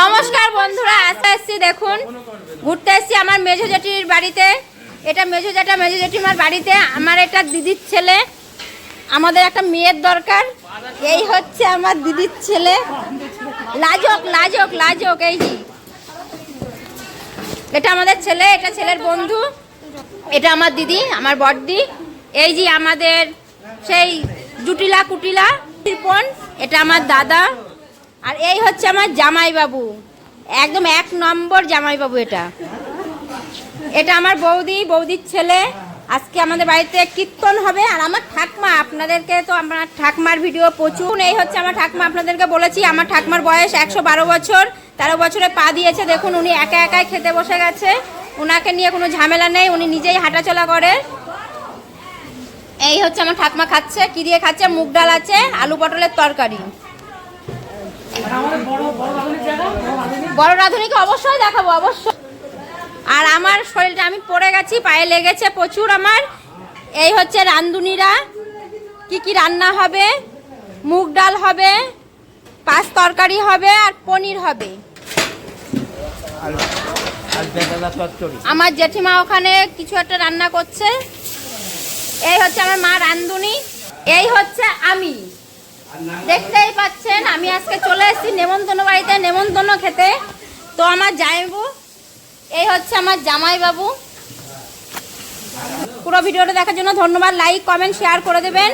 নমস্কার বন্ধুরা আসতে এসছি দেখুন, ঘুরতে এসছি আমার মেঝো জেঠির বাড়িতে। এটা মেঝো জেঠা মেঝো জেঠিমার বাড়িতে। আমার এটা দিদির ছেলে, আমাদের একটা মেয়ের দরকার। এই হচ্ছে আমার দিদির ছেলে। লাজক লাজক লাজক, এই এটা আমাদের ছেলে, এটা ছেলের বন্ধু। এটা আমার দিদি, আমার বড়দি। এই যে আমাদের সেই জুটিলা কুটিলা। এটা আমার দাদা। আর এই হচ্ছে আমার জামাইবাবু। একদম এক নম্বর জামাইবাবু এটা। এটা আমার বৌদি, বৌদির ছেলে। আজকে আমাদের বাড়িতে কীর্তন হবে। আর আমার ঠাকমা, আপনাদেরকে তো আমার ঠাকমার ভিডিও প্রচুর। এই হচ্ছে আমার ঠাকমা, আপনাদেরকে বলেছি, আমার ঠাকমার বয়স একশো বারো বছর। তেরো বছরে পা দিয়েছে। দেখুন, উনি একা একাই খেতে বসে গেছে। ওনাকে নিয়ে কোনো ঝামেলা নেই। উনি নিজেই হাঁটাচলা করে। এই হচ্ছে আমার ঠাকমা খাচ্ছে। কি দিয়ে খাচ্ছে? মুগ ডাল আছে, আলু পটলের তরকারি। বড় রাঁধুনিকে অবশ্যই দেখাবো, অবশ্যই। আর আমার শরীরটা আমি পড়ে গেছি, পায়ে লেগেছে প্রচুর আমার। এই হচ্ছে রান্ধুনিরা কি কি রান্না হবে? মুগ ডাল হবে, পাঁচ তরকারি হবে, আর পনির হবে। আমার জেঠিমা ওখানে কিছু একটা রান্না করছে। এই হচ্ছে আমার মা রান্ধুনি এই হচ্ছে আমি। দেখতেই পাচ্ছেন আমি আজকে চলে এসেছি নেমন্তন্ন বাড়িতে নেমন্তন্ন খেতে। তো আমার জামাইবু, এই হচ্ছে আমার জামাইবাবু। পুরো ভিডিওটা দেখার জন্য ধন্যবাদ। লাইক কমেন্ট শেয়ার করে দেবেন।